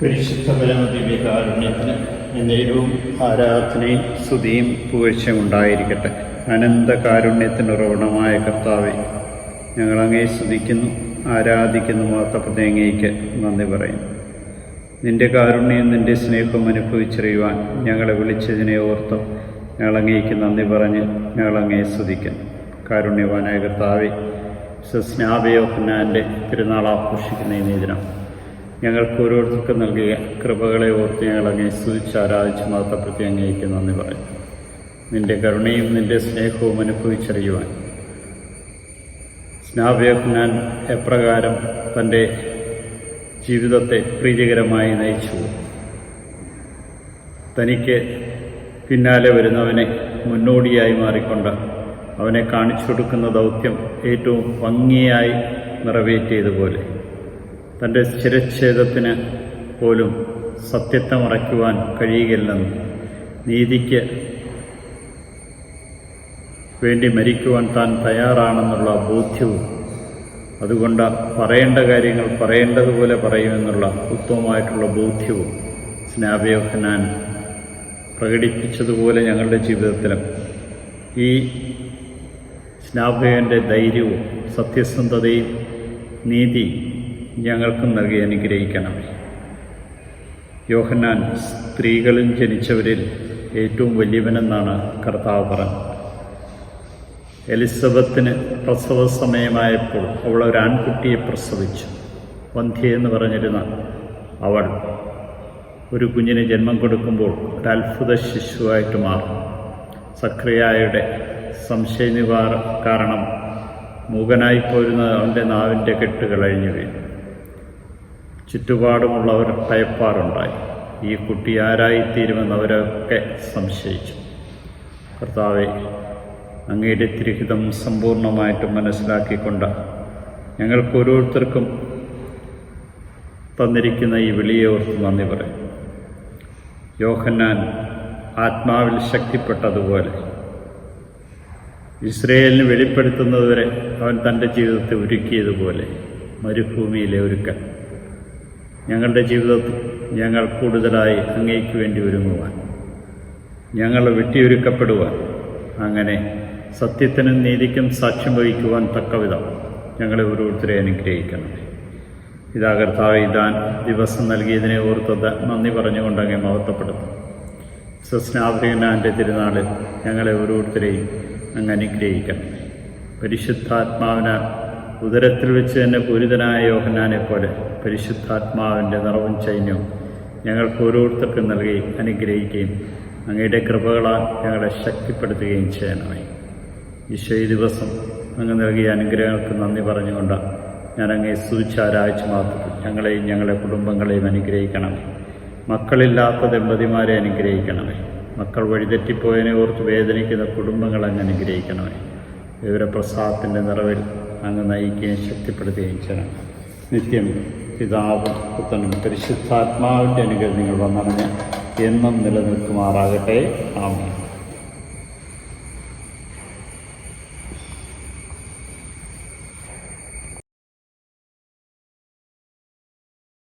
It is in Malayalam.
പരിശുദ്ധ പരമദിവ്യകാരുണ്യത്തിന് എന്നേരവും ആരാധനയും സ്തുതിയും പുകഴ്ചയും ഉണ്ടായിരിക്കട്ടെ. അനന്ത കാരുണ്യത്തിന് ഉറവിടമായ കർത്താവെ ഞങ്ങൾ അങ്ങേ സ്തുതിക്കുന്നു ആരാധിക്കുന്നു മാത്രം അങ്ങേക്ക് നന്ദി പറയുന്നു. നിന്റെ കാരുണ്യം നിന്റെ സ്നേഹവും അനുഭവിച്ചറിയുവാൻ ഞങ്ങളെ വിളിച്ചതിനെ ഓർത്ത് ഞങ്ങളങ്ങേക്ക് നന്ദി പറഞ്ഞ് ഞങ്ങളങ്ങേ സ്തുതിക്കുന്നു. കാരുണ്യവാനായ കർത്താവെ സ്നാപയോഹന്നാന്റെ തിരുനാൾ ആഘോഷിക്കുന്ന ഈ ദിനം ഞങ്ങൾക്ക് ഓരോരുത്തർക്കും നൽകിയ കൃപകളെ ഓർത്ത് ഞങ്ങൾ അങ്ങേ സ്തുതിച്ച് ആരാധിച്ച് മാത്രപ്പെടുത്തി അങ്ങേക്ക് നന്ദി പറയും. നിന്റെ കരുണയും നിന്റെ സ്നേഹവും അനുഭവിച്ചറിയുവാൻ. സ്നാപയോഹന്നാൻ എപ്രകാരം തന്റെ ജീവിതത്തെ പ്രീതികരമായി നയിച്ചു. തനിക്ക് പിന്നാലെ വരുന്നവനെ മുന്നോടിയായി മാറിക്കൊണ്ട് അവനെ കാണിച്ചു കൊടുക്കുന്ന ദൗത്യം ഏറ്റവും ഭംഗിയായി നിറവേറ്റിയതുപോലെ. തന്റെ ശിരച്ഛേദത്തിന് പോലും സത്യത്തെ മറയ്ക്കുവാൻ കഴിയുകയില്ലെന്ന് നീതിക്ക് വേണ്ടി മരിക്കുവാൻ താൻ തയ്യാറാണെന്നുള്ള ബോധ്യവും അതുകൊണ്ട് പറയേണ്ട കാര്യങ്ങൾ പറയേണ്ടതുപോലെ പറയുമെന്നുള്ള ഉത്തമമായിട്ടുള്ള ബോധ്യവും സ്നാപയോഹനാൻ പ്രകടിപ്പിച്ചതുപോലെ ഞങ്ങളുടെ ജീവിതത്തിലും ഈ സ്നാപകന്റെ ധൈര്യവും സത്യസന്ധതയും നീതി ഞങ്ങൾക്കും നൽകി അനുഗ്രഹിക്കണം. യോഹന്നാൻ സ്ത്രീകളും ജനിച്ചവരിൽ ഏറ്റവും വലിയവനെന്നാണ് കർത്താവ് പറഞ്ഞത്. എലിസബത്തിന് പ്രസവ സമയമായപ്പോൾ അവൾ ഒരു ആൺകുട്ടിയെ പ്രസവിച്ചു. വന്ധ്യ എന്ന് പറഞ്ഞിരുന്ന അവൾ ഒരു കുഞ്ഞിന് ജന്മം കൊടുക്കുമ്പോൾ ഒരു അത്ഭുത ശിശുവായിട്ട് മാറും. സക്രിയായുടെ സംശയ നിവാര കാരണം മൂകനായി പോരുന്ന അവന്റെ നാവിന്റെ കെട്ട് കളഞ്ഞു വീണു ചുറ്റുപാടുമുള്ളവർ ഭയപ്പാറുണ്ടായി ഈ കുട്ടി ആരായിത്തീരുമെന്ന് അവരൊക്കെ സംശയിച്ചു. കർത്താവെ അങ്ങയുടെ തിരുഹിതം സമ്പൂർണമായിട്ടും മനസ്സിലാക്കിക്കൊണ്ട് ഞങ്ങൾക്ക് ഓരോരുത്തർക്കും തന്നിരിക്കുന്ന ഈ വിളിയെ ഓർത്ത് നന്ദി പറയും. യോഹന്നാൻ ആത്മാവിൽ ശക്തിപ്പെട്ടതുപോലെ ഇസ്രയേലിന് വെളിപ്പെടുത്തുന്നതുവരെ അവൻ തന്റെ ജീവിതത്തെ ഒരുക്കിയതുപോലെ മരുഭൂമിയിലെ ഒരുക്കൽ ഞങ്ങളുടെ ജീവിതത്തിൽ ഞങ്ങൾ കൂടുതലായി അങ്ങേക്ക് വേണ്ടി ഒരുങ്ങുവാൻ ഞങ്ങൾ വെട്ടിയൊരുക്കപ്പെടുവാൻ അങ്ങനെ സത്യത്തിനും നീതിക്കും സാക്ഷ്യം വഹിക്കുവാൻ തക്കവിധം ഞങ്ങളെ ഓരോരുത്തരെ അനുഗ്രഹിക്കണം. ഇതാ കർത്താവ് ഇതാൻ ദിവസം നൽകിയതിനെ ഓർത്തത് നന്ദി പറഞ്ഞുകൊണ്ട് അങ്ങേ മഹത്വപ്പെടുത്തും. സസ്നാഫ്രികനാന്റെ തിരുനാളിൽ ഞങ്ങളെ ഓരോരുത്തരെയും അങ്ങ് അനുഗ്രഹിക്കണം പരിശുദ്ധാത്മാവിനാൽ ഉദരത്തിൽ വെച്ച് തന്നെ പൂരിതനായ യോഹന്നാനെ പോലെ പരിശുദ്ധാത്മാവിന്റെ നിറവും ചൈന്യവും ഞങ്ങൾക്ക് ഓരോരുത്തർക്കും നൽകി അനുഗ്രഹിക്കുകയും അങ്ങയുടെ കൃപകളാൽ ഞങ്ങളെ ശക്തിപ്പെടുത്തുകയും ചെയ്യണമേ. ഈശോ ഈ ദിവസം അങ്ങ് നൽകിയ അനുഗ്രഹങ്ങൾക്ക് നന്ദി പറഞ്ഞുകൊണ്ട് ഞാൻ അങ്ങേ സ്തുതിച്ചാരാഴ്ച മാത്രം ഞങ്ങളെയും ഞങ്ങളുടെ കുടുംബങ്ങളെയും അനുഗ്രഹിക്കണം മക്കളില്ലാത്ത ദമ്പതിമാരെ അനുഗ്രഹിക്കണമേ. മക്കൾ വഴിതെറ്റിപ്പോയതിനെ ഓർത്ത് വേദനിക്കുന്ന കുടുംബങ്ങളെ അങ്ങ് അനുഗ്രഹിക്കണമേ. വിവരപ്രസാദത്തിന്റെ നിറവിൽ അങ്ങ് നയിക്കുകയും ശക്തിപ്പെടുത്തുകയും ചെയ്യണം. നിത്യം പിതാവും പുത്രനും പരിശുദ്ധാത്മാവിന്റെ അനുഗ്രഹം നിങ്ങൾ വന്നറിഞ്ഞ് എന്നും നിലനിൽക്കുമാറാകട്ടെ. ആമേ